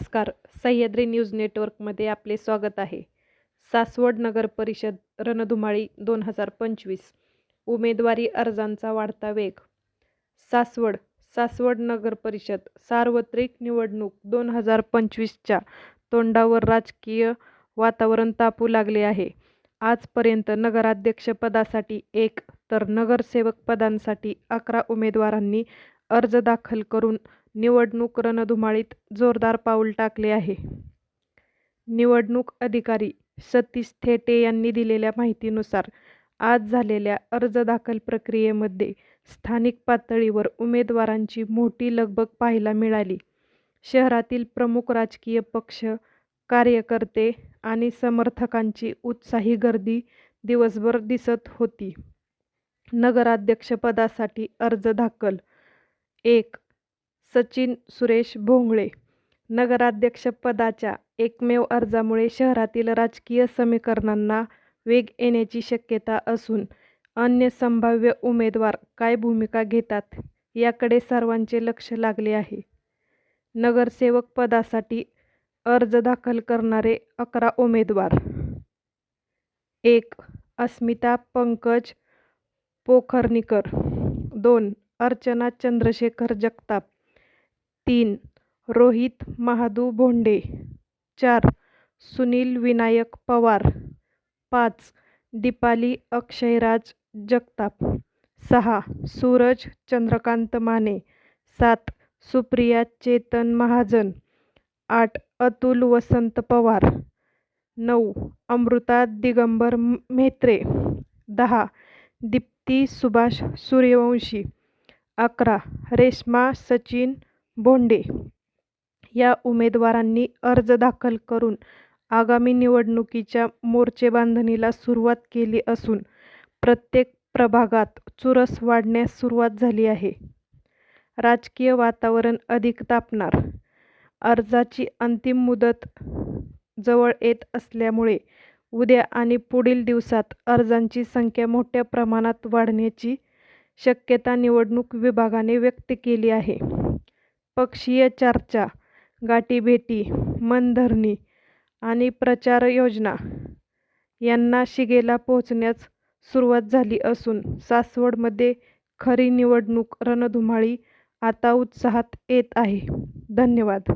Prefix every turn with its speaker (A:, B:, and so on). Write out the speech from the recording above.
A: नमस्कार. सह्याद्री न्यूज नेटवर्कमध्ये आपले स्वागत आहे. सासवड नगर परिषद रणधुमाळी दोन हजार पंचवीस. उमेदवारी अर्जांचा वाढता वेग. सासवड सासवड नगर परिषद सार्वत्रिक निवडणूक दोन हजार पंचवीसच्या तोंडावर राजकीय वातावरण तापू लागले आहे. आजपर्यंत नगराध्यक्षपदासाठी एक तर नगरसेवक पदांसाठी अकरा उमेदवारांनी अर्ज दाखल करून निवडणूक रणधुमाळीत जोरदार पाऊल टाकले आहे. निवडणूक अधिकारी सतीश थेटे यांनी दिलेल्या माहितीनुसार आज झालेल्या अर्ज दाखल प्रक्रियेमध्ये स्थानिक पातळीवर उमेदवारांची मोठी लगबग पाहायला मिळाली. शहरातील प्रमुख राजकीय पक्ष कार्यकर्ते आणि समर्थकांची उत्साही गर्दी दिवसभर दिसत होती. नगराध्यक्षपदासाठी अर्ज दाखल एक सचिन सुरेश भोंगळे नगराध्यक्षपदाच्या एकमेव अर्जामुळे शहरातील राजकीय समीकरणांना वेग येण्याची शक्यता असून अन्य संभाव्य उमेदवार काय भूमिका घेतात याकडे सर्वांचे लक्ष लागले आहे. नगरसेवक पदासाठी अर्ज दाखल करणारे अकरा उमेदवार. एक अस्मिता पंकज पोखर्णीकर. दोन अर्चना चंद्रशेखर जगताप. तीन. रोहित महादू भोंडे. चार. सुनील विनायक पवार. पाच. दीपाली अक्षयराज जगताप. सहा. सूरज चंद्रकांत माने. सात. सुप्रिया चेतन महाजन. आठ. अतुल वसंत पवार. नऊ. अमृता दिगंबर म्हेत्रे. दहा. दीप्ती सुभाष सूर्यवंशी. अकरा. रेश्मा सचिन भोंडे या उमेदवारांनी अर्ज दाखल करून आगामी निवडणुकीच्या मोर्चेबांधणीला सुरुवात केली असून प्रत्येक प्रभागात चुरस वाढण्यास सुरुवात झाली आहे. राजकीय वातावरण अधिक तापणार अर्जाची अंतिम मुदत जवळ येत असल्यामुळे उद्या आणि पुढील दिवसात अर्जांची संख्या मोठ्या प्रमाणात वाढण्याची शक्यता निवडणूक विभागाने व्यक्त केली आहे. पक्षीय चर्चा गाठीभेटी मनधरणी आणि प्रचार योजना यांना शिगेला पोहोचण्यास सुरुवात झाली असून सासवडमध्ये खरी निवडणूक रणधुमाळी आता उत्साहात येत आहे. धन्यवाद.